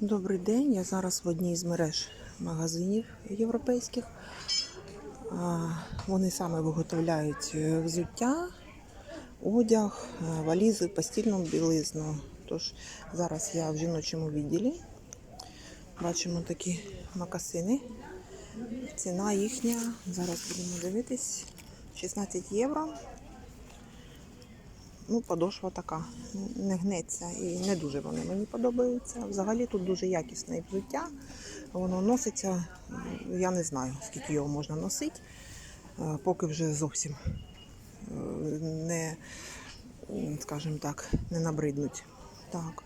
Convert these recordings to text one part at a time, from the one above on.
Добрий день. Я зараз в одній з мереж магазинів європейських. Вони саме виготовляють е, взуття, одяг, е, валізи, постільну білизну. Тож зараз я в жіночому відділі. Бачимо такі макасини. Ціна їхня. Зараз будемо дивитись. 16 євро. Ну, подошва така, не гнеться і не дуже вони мені подобаються. Взагалі тут дуже якісне взуття. Воно носиться, я не знаю, скільки його можна носити, е, поки вже зовсім е, не, скажімо так, не набриднуть. Так,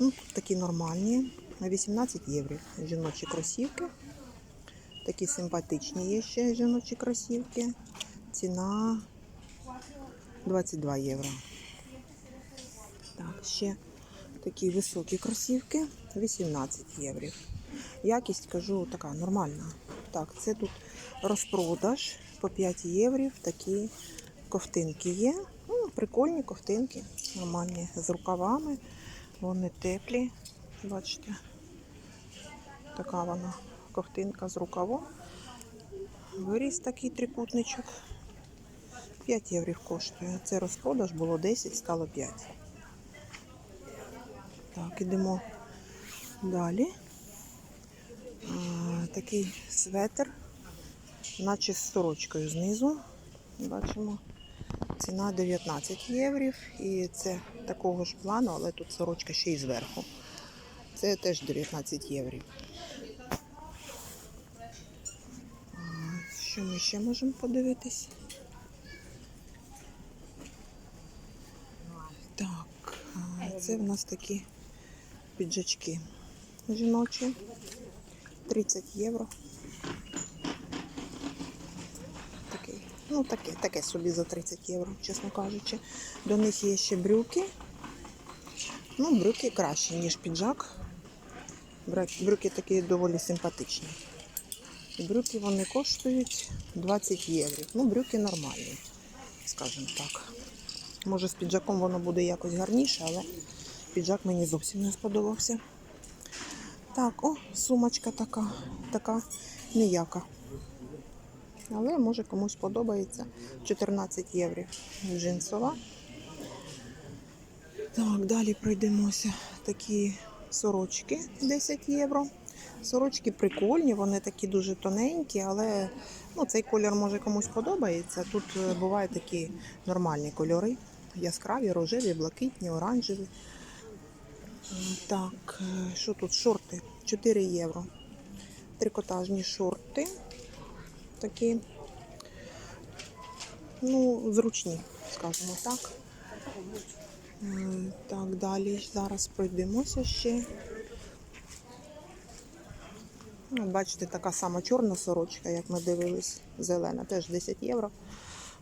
ну, тут такі нормальні. На 18 євро жіночі кросівки. Такі симпатичні є ще жіночі кросівки. Ціна 22 євро. Так, ще такі високі кросівки 18 євро. Якість, кажу, така нормальна. Так, це тут розпродаж по 5 євро. Такі ковтинки є. Ну, прикольні ковтинки, нормальні, з рукавами. Вони теплі. Бачите, така вона ковтинка з рукавом. Виріс такий трикутничок. 5 євро коштує. Це розпродаж було 10, стало 5. Так, ідемо далі. Такий светр, наче з сорочкою знизу. Бачимо. Ціна 19 євро. І це такого ж плану, але тут сорочка ще й зверху. Це теж 19 євро. Що ми ще можемо подивитись? Так, це в нас такі піджачки жіночі. 30 євро. Такий, ну таке, таке собі за 30 євро, чесно кажучи. До них є ще брюки. Ну, брюки кращі, ніж піджак. Брюки такі доволі симпатичні. Брюки вони коштують 20 євро. Ну, брюки нормальні, скажімо так. Може, з піджаком воно буде якось гарніше, але піджак мені зовсім не сподобався. Так, о, сумочка така, така ніяка. Але може комусь подобається. 14 євро джинсова. Так, далі пройдемося. Такі сорочки 10 євро. Сорочки прикольні, вони такі дуже тоненькі, але ну, цей колір може комусь подобається. Тут е, бувають такі нормальні кольори. Яскраві, рожеві, блакитні, оранжеві. Так, е, що тут? Шорти 4 євро. Трикотажні шорти. Такі, ну, зручні, скажімо так. Е, Так, далі зараз пройдемося ще. Ну, Бачите, така сама чорна сорочка, як ми дивились, зелена, теж 10 євро.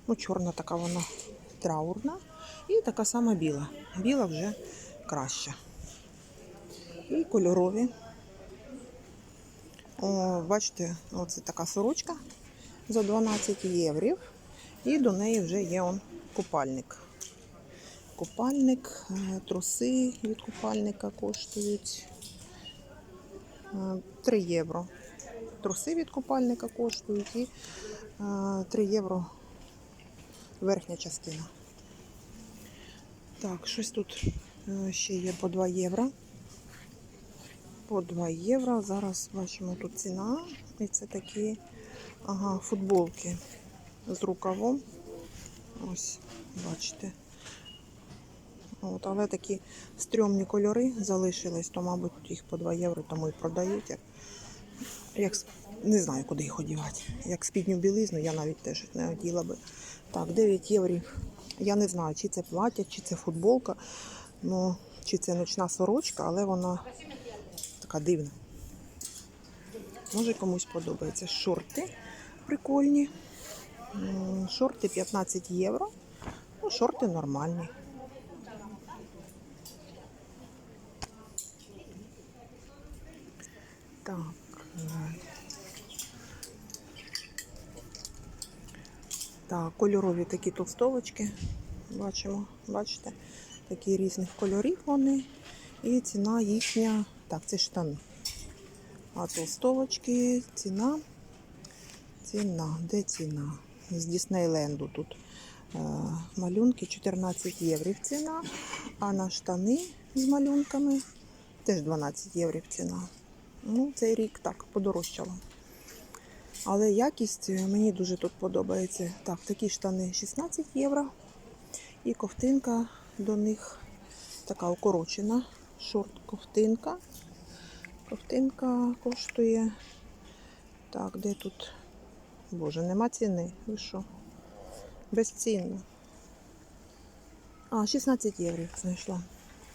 Ну, чорна така вона траурна. І така сама біла. Біла вже краща. І кольорові. О, бачите, оце така сорочка за 12 євро. І до неї вже є он купальник. Купальник, е, труси від купальника коштують е, 3 євро. Труси від купальника коштують і е, 3 євро верхня частина. Так, щось тут е, ще є по 2 євро. По 2 євро. Зараз бачимо тут ціна. І це такі ага, футболки з рукавом. Ось, бачите. От, але такі стрьомні кольори залишились, то, мабуть, їх по 2 євро тому і продають. Як, не знаю, куди їх одягати. Як спідню білизну, я навіть теж не оділа би. Так, 9 євро. Я не знаю, чи це плаття, чи це футболка, ну, чи це ночна сорочка, але вона така дивна. Може комусь подобається. Шорти прикольні. Шорти 15 євро. Ну, шорти нормальні. Так. Так, кольорові такі товстовочки. Бачимо, бачите? Такі різних кольорів вони. І ціна їхня. Так, це штани. А толстовочки, ціна. Ціна. Де ціна? З Діснейленду тут е, малюнки 14 євро ціна. А на штани з малюнками теж 12 євро ціна. Ну, цей рік так подорожчало. Але якість е, мені дуже тут подобається. Так, такі штани 16 євро. І ковтинка до них така укорочена. Шорт-ковтинка. Ковтинка коштує. Так, де тут? Боже, нема ціни. Ви що? Безцінно. А, 16 євро знайшла.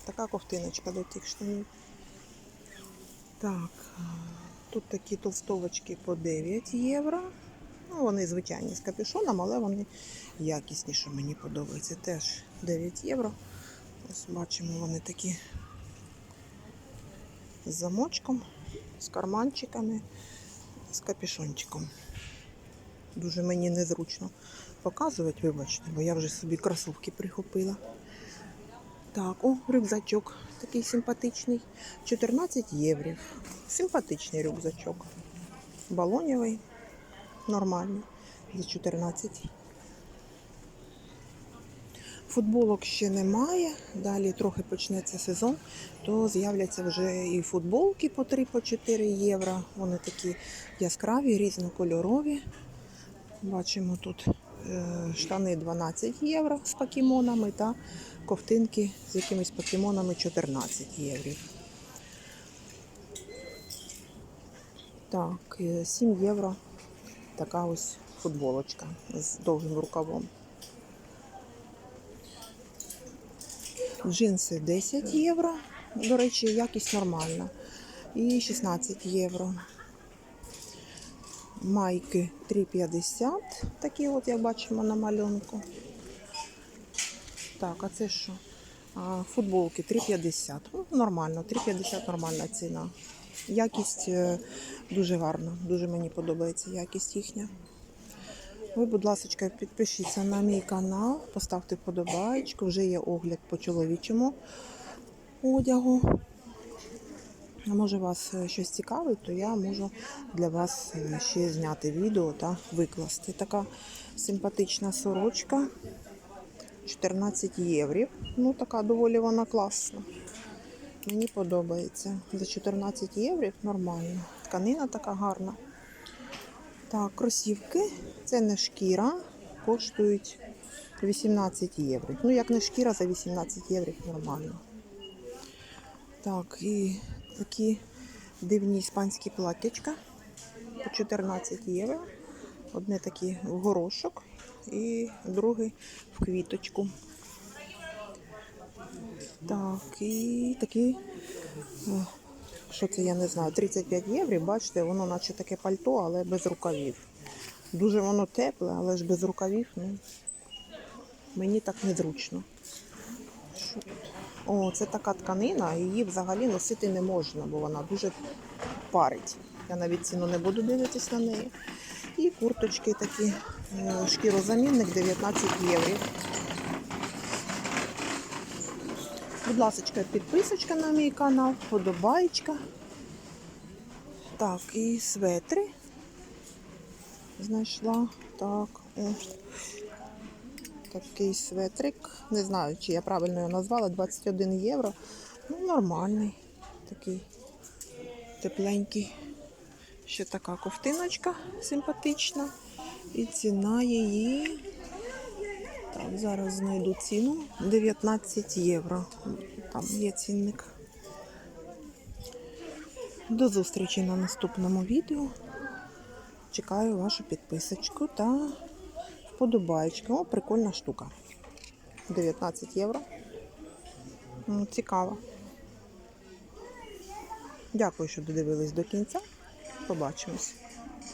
Така ковтиночка до тих штанів. Так, тут такі толстовочки по 9 євро. Ну, вони звичайні з капюшоном, але вони якісніші, мені подобаються. Теж 9 євро. Ось бачимо, вони такі з замочком, з карманчиками, з капюшончиком. Дуже мені незручно показувати, вибачте, бо я вже собі кросівки прихопила. Так, о, рюкзачок такий симпатичний. 14 євро. Симпатичний рюкзачок. Балонєвий, нормальний. За 14. Футболок ще немає. Далі трохи почнеться сезон, то з'являться вже і футболки по 3-4 євро. Вони такі яскраві, різнокольорові. Бачимо тут е, штани 12 євро з покемонами та ковтинки з якимись покемонами 14 євро. Так, е, 7 євро така ось футболочка з довгим рукавом. Джинси 10 євро. До речі, якість нормальна. І 16 євро. Майки 3,50. Такі от, як бачимо на малюнку. Так, а це що? Футболки 3,50. Ну, нормально, 3,50 нормальна ціна. Якість е, дуже гарна. Дуже мені подобається якість їхня. Ви, будь ласка, підпишіться на мій канал, поставте вподобайку. Вже є огляд по чоловічому одягу. А Може вас е, щось цікавить, то я можу для вас е, ще зняти відео та викласти. Така симпатична сорочка. 14 євро. Ну, така доволі вона класна. Мені подобається. За 14 євро нормально. Тканина така гарна. Так, кросівки. Це не шкіра, коштують 18 євро. Ну, як не шкіра, за 18 євро нормально. Так, і такі дивні іспанські платтячка по 14 євро. Одне такі в горошок і другий в квіточку. Так, і такі, о, що це я не знаю, 35 євро. Бачите, воно наче таке пальто, але без рукавів. Дуже воно тепле, але ж без рукавів, ну, мені так незручно. О, це така тканина, її взагалі носити не можна, бо вона дуже парить. Я навіть ціну не буду дивитись на неї. І курточки такі, е, шкірозамінник 19 євро. Будь ласка, підписочка на мій канал, подобаєчка. Так, і светри. Знайшла. Так, о. Такий светрик. Не знаю, чи я правильно його назвала. 21 євро. Ну, нормальний. Такий тепленький. Ще така ковтиночка симпатична. І ціна її. Так, зараз знайду ціну. 19 євро. Там є цінник. До зустрічі на наступному відео. Чекаю вашу підписочку та вподобаєчку. О, прикольна штука. 19 євро. М, Цікаво. Дякую, що додивились до кінця. Побачимось.